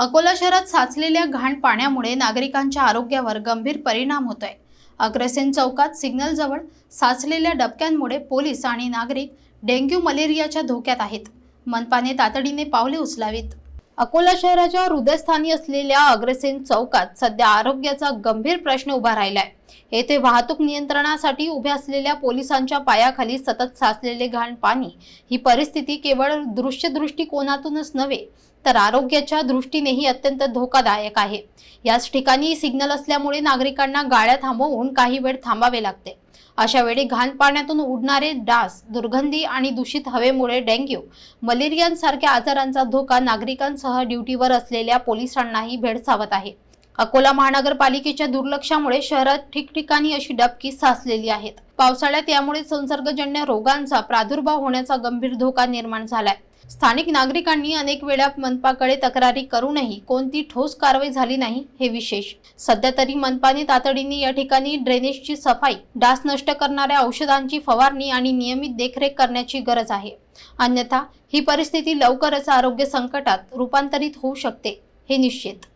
अकोला शहरात साचलेल्या घाण पाण्यामुळे नागरिकांच्या आरोग्यावर गंभीर परिणाम होत आहे अग्रसेन चौकात सिग्नलजवळ साचलेल्या डबक्यांमुळे पोलीस आणि नागरिक डेंग्यू मलेरियाच्या धोक्यात आहेत. मनपाने तातडीने पावले उचलावीत. अकोला शहराच्या हृदयस्थानी असलेल्या अग्रसेन चौकात सध्या आरोग्याचा गंभीर प्रश्न उभा राहिलाय. येथे वाहतूक नियंत्रणासाठी उभ्या असलेल्या पोलिसांच्या पायाखाली सतत साचलेले घाण पाणी ही परिस्थिती केवळ दृश्य दृष्टिकोनातूनच नव्हे तर आरोग्याच्या दृष्टीनेही अत्यंत धोकादायक आहे. याच ठिकाणी सिग्नल असल्यामुळे नागरिकांना गाड्या थांबवून काही वेळ थांबावे लागते. अशा वेळी घाण पाण्यातून उडणारे डास दुर्गंधी आणि दूषित हवेमुळे डेंग्यू मलेरियासारख्या आजारांचा धोका नागरिकांसह ड्युटीवर असलेल्या पोलिसांनाही भेडसावत आहे. अकोला महानगरपालिकेच्या दुर्लक्षामुळे शहरात ठिकठिकाणी अशी डबकी साचलेली आहेत. पावसाळ्यात यामुळे संसर्गजन्य रोगांचा प्रादुर्भाव होण्याचा गंभीर धोका निर्माण झालाय. स्थानिक नागरिकांनी अनेक वेळा मनपाकडे तक्रारी करूनही कोणती ठोस कारवाई झाली नाही हे विशेष. सध्या तरी मनपाने तातडीने या ठिकाणी ड्रेनेजची सफाई डास नष्ट करणाऱ्या औषधांची फवारणी आणि नियमित देखरेख करण्याची गरज आहे. अन्यथा ही परिस्थिती लवकरच आरोग्य संकटात रूपांतरित होऊ शकते हे निश्चित.